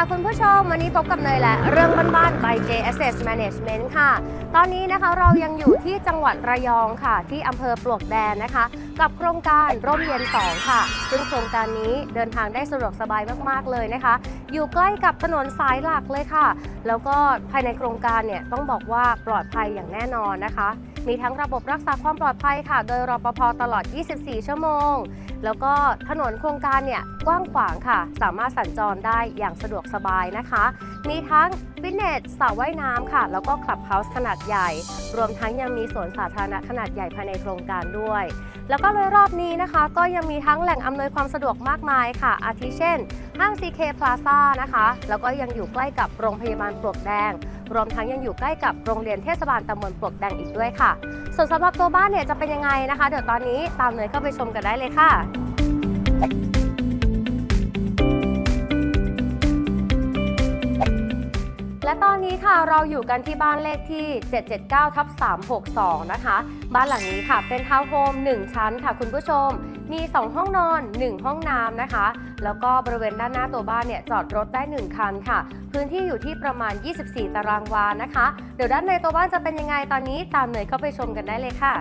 คุณผู้ชม วันนี้พบกับเนยและเรื่องบ้านๆ by J Asset Management ค่ะ ตอนนี้นะคะเรายังอยู่ที่จังหวัดระยองค่ะ ที่อำเภอปลวกแดนนะคะ กับโครงการร่มเย็น 2 ค่ะ ซึ่งโครงการนี้เดินทางได้สะดวกสบายมากๆเลยนะคะ อยู่ใกล้กับถนนสายหลักเลยค่ะ แล้วก็ภายในโครงการเนี่ยต้องบอกว่าปลอดภัยอย่างแน่นอนนะคะ มีทั้งระบบรักษาความปลอดภัยค่ะ โดยรปภตลอด 24 ชั่วโมงแล้วก็ถนนโครงการเนี่ยกว้างขวางค่ะ สามารถสัญจรได้อย่างสะดวกสบายนะคะ มีทั้งฟิตเนสสระว่ายน้ำค่ะ แล้วก็คลับเฮาส์ขนาดใหญ่ รวมทั้งยังมีสวนสาธารณะขนาดใหญ่ภายในโครงการด้วย แล้วก็โดยรอบนี้นะคะ ก็ยังมีทั้งแหล่งอำนวยความสะดวกมากมายค่ะ อาทิเช่น ห้าง CK Plaza นะคะ แล้วก็ยังอยู่ใกล้กับโรงพยาบาลปลวกแดง รวมทั้งยังอยู่ใกล้กับโรงเรียนเทศบาลตำบลปลวกแดงอีกด้วยค่ะ ส่วนสำหรับตัวบ้านเนี่ยจะเป็นยังไงนะคะ เดี๋ยวตอนนี้ตามเนยเข้าไปชมกันได้เลยค่ะ และตอนนี้ค่ะเราอยู่กันที่บ้านเลขที่ 779ทับ362 นะคะ บ้านหลังนี้ค่ะเป็นทาวน์โฮม 1 ชั้นค่ะคุณผู้ชม มี 2 ห้องนอน 1 ห้องน้ำนะคะ แล้วก็บริเวณด้านหน้าตัวบ้านเนี่ยจอดรถได้ 1 คันค่ะ พื้นที่อยู่ที่ประมาณ 24 ตารางวานะคะ เดี๋ยวด้านในตัวบ้านจะเป็นยังไงตอนนี้ตามเนยเข้าไปชมกันได้เลยค่ะ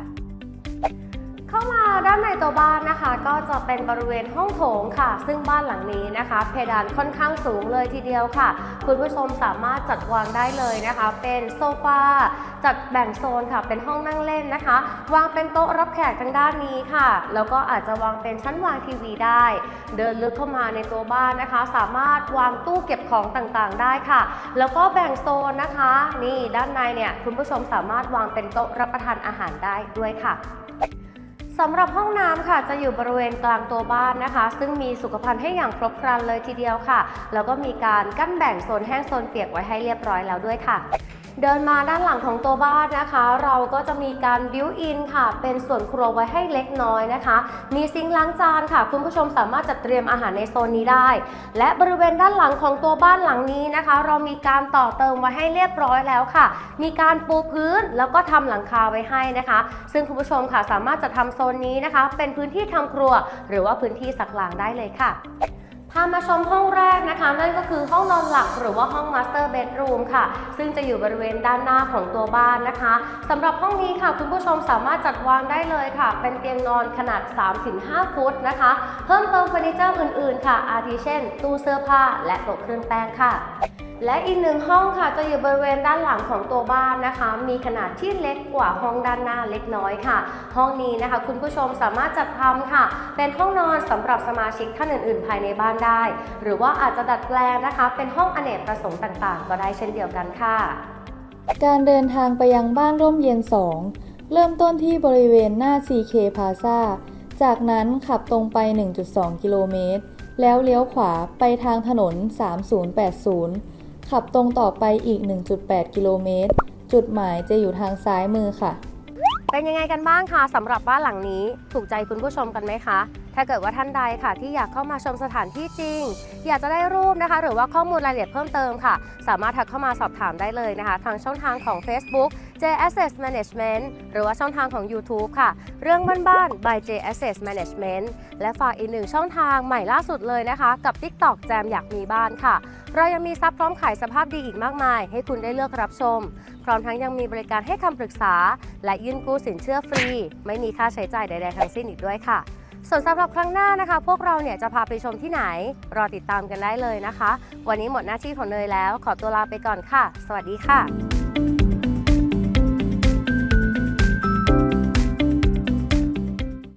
เข้ามาด้านในตัวบ้านนะคะ ก็จะเป็นบริเวณห้องโถงค่ะ ซึ่งบ้านหลังนี้นะคะ เพดานค่อนข้างสูงเลยทีเดียวค่ะ คุณผู้ชมสามารถจัดวางได้เลยนะคะ เป็นโซฟาจัดแบ่งโซนค่ะ เป็นห้องนั่งเล่นนะคะ วางเป็นโต๊ะรับแขกทางด้านนี้ค่ะ แล้วก็อาจจะวางเป็นชั้นวางทีวีได้ เดินลึกเข้ามาในตัวบ้านนะคะ สามารถวางตู้เก็บของต่างๆ ได้ค่ะ แล้วก็แบ่งโซนนะคะ นี่ด้านในเนี่ยคุณผู้ชมสามารถวางเป็นโต๊ะรับประทานอาหารได้ด้วยค่ะ สำหรับห้องน้ำค่ะจะอยู่บริเวณกลางตัวบ้านนะคะ ซึ่งมีสุขภัณฑ์ให้อย่างครบครันเลยทีเดียวค่ะ แล้วก็มีการกั้นแบ่งโซนแห้งโซนเปียกไว้ให้เรียบร้อยแล้วด้วยค่ะ เดินมาด้านหลังของตัวบ้านนะคะ เราก็จะมีการบิวอินค่ะ เป็นส่วนครัวไว้ให้เล็กน้อยนะคะ มีซิงค์ล้างจานค่ะ คุณผู้ชมสามารถจัดเตรียมอาหารในโซนนี้ได้ และบริเวณด้านหลังของตัวบ้านหลังนี้นะคะ เรามีการต่อเติมไว้ให้เรียบร้อยแล้วค่ะ มีการปูพื้นแล้วก็ทำหลังคาไว้ให้นะคะ ซึ่งคุณผู้ชมค่ะสามารถจะทำโซนนี้นะคะ เป็นพื้นที่ทำครัว หรือว่าพื้นที่สักล้างได้เลยค่ะ พามาชมห้องแรกนะคะ นั่นก็คือห้องนอนหลักหรือว่าห้องมาสเตอร์เบดรูมค่ะ ซึ่งจะอยู่บริเวณด้านหน้าของตัวบ้านนะคะสำหรับห้องนี้ค่ะ คุณผู้ชมสามารถจัดวางได้เลยค่ะ เป็นเตียงนอนขนาด 3-5 ฟุตนะคะ เพิ่มเติมเฟอร์นิเจอร์อื่นๆ ค่ะ อาทิเช่น ตู้เสื้อผ้าและโต๊ะเครื่องแป้งค่ะ และอีกหนึ่งห้องค่ะจะอยู่บริเวณด้านหลังของตัวบ้านนะคะ มีขนาดที่เล็กกว่าห้องด้านหน้าเล็กน้อยค่ะ ห้องนี้นะคะ คุณผู้ชมสามารถจัดทำค่ะ เป็นห้องนอนสำหรับสมาชิกท่านอื่น ๆ ภายในบ้านได้ หรือว่าอาจจะดัดแปลงนะคะ เป็นห้องอเนกประสงค์ต่างๆ ก็ได้เช่นเดียวกันค่ะ การเดินทางไปยังบ้านร่มเย็น 2 เริ่มต้นที่บริเวณหน้า CK Plaza จากนั้นขับตรงไป 1.2 กิโลเมตร แล้วเลี้ยวขวาไปทางถนน 3080 ขับตรงต่อไปอีก 1.8 กิโลเมตร จุดหมายจะอยู่ทางซ้ายมือค่ะ เป็นยังไงกันบ้างคะสำหรับบ้านหลังนี้ ถูกใจคุณผู้ชมกันไหมคะ ถ้าเกิดว่าท่านใดค่ะ ที่อยากเข้ามาชมสถานที่จริง อยากจะได้รูปนะคะ หรือว่าข้อมูลรายละเอียดเพิ่มเติมค่ะ สามารถทักเข้ามาสอบถามได้เลยนะคะ ทางช่องทางของ Facebook J Asset Management หรือว่าช่องทางของ YouTube ค่ะ เรื่องบ้านๆ by J Asset Management และฝากอีกหนึ่งช่องทางใหม่ล่าสุดเลยนะคะ กับ TikTok แจมอยากมีบ้านค่ะ เรายังมีซับพร้อมขายสภาพดีอีกมากมาย ให้คุณได้เลือกรับชม พร้อมทั้งยังมีบริการให้คำปรึกษา และยื่นกู้สินเชื่อฟรี ไม่มีค่าใช้จ่ายใดๆทั้งสิ้นอีกด้วยค่ะ ส่วนสำหรับครั้งหน้านะคะ พวกเราเนี่ยจะพาไปชมที่ไหน รอติดตามกันได้เลยนะคะ วันนี้หมดหน้าที่ของเนยแล้ว ขอตัวลาไปก่อนค่ะ สวัสดีค่ะ